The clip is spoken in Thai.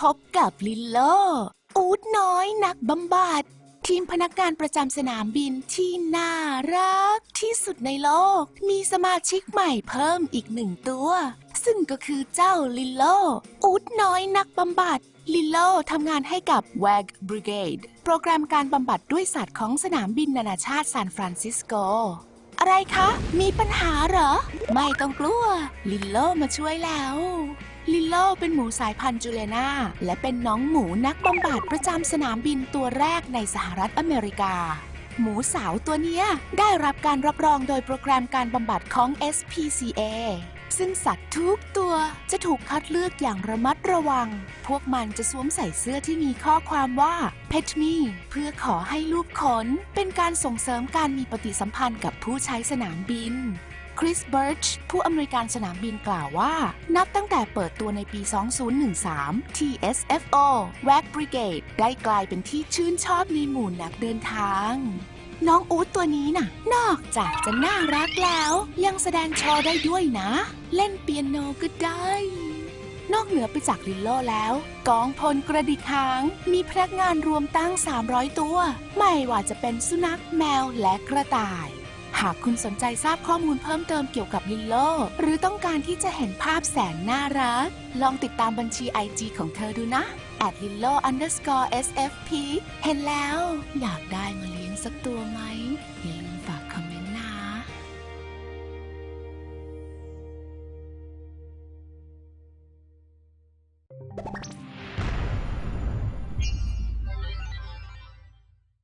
พบกับลิลโลอูดน้อยนักบำบัดทีมพนักงานประจำสนามบินที่น่ารักที่สุดในโลก มีสมาชิกใหม่เพิ่มอีกหนึ่งตัว ซึ่งก็คือเจ้าลิลโลอูดน้อยนักบำบัดลิลโลทำงานให้กับ WAG Brigade โปรแกรมการบำบัดด้วยสัตว์ของสนามบินนานาชาติซานฟรานซิสโก อะไรคะ มีปัญหาเหรอ ไม่ต้องกลัว ลิลโลมาช่วยแล้ว ลิลโลเป็นหมูสายพันธุ์จูเลนาและเป็นน้องหมูนักบำบัดประจำสนามบินตัวแรกในสหรัฐอเมริกา หมูสาวตัวเนี้ยได้รับการรับรองโดยโปรแกรมการบำบัดของ SPCA ซึ่งสัตว์ทุกตัวจะถูกคัดเลือกอย่างระมัดระวัง พวกมันจะสวมใส่เสื้อที่มีข้อความว่า Pet Me เพื่อขอให้ลูกขน เป็นการส่งเสริมการมีปฏิสัมพันธ์กับผู้ใช้สนามบิน คริสเบิร์ชผู้อำนวยการสนามบินกล่าวว่า นับตั้งแต่เปิดตัวในปี 2013 TSFO WAG Brigade ได้กลายเป็นที่ชื่นชอบในหมู่นักเดินทาง น้องอู๊ดตัวนี้น่ะ นอกจากจะน่ารักแล้ว ยังแสดงโชว์ได้ด้วยนะ เล่นเปียโนก็ได้ นอกเหนือไปจากลิลโลแล้ว กองพลกระดิกหาง มีพนักงานรวมตั้ง 300 ตัว ไม่ว่าจะเป็นสุนัขแมวและกระต่าย หากคุณสนใจทราบข้อมูลเพิ่มเติมเกี่ยวกับลิลโล หรือต้องการที่จะเห็นภาพแสนน่ารัก ลองติดตามบัญชี IG ของเธอดูนะ at lillo underscore sfp เห็นแล้ว อยากได้มาเลี้ยงสักตัวไหม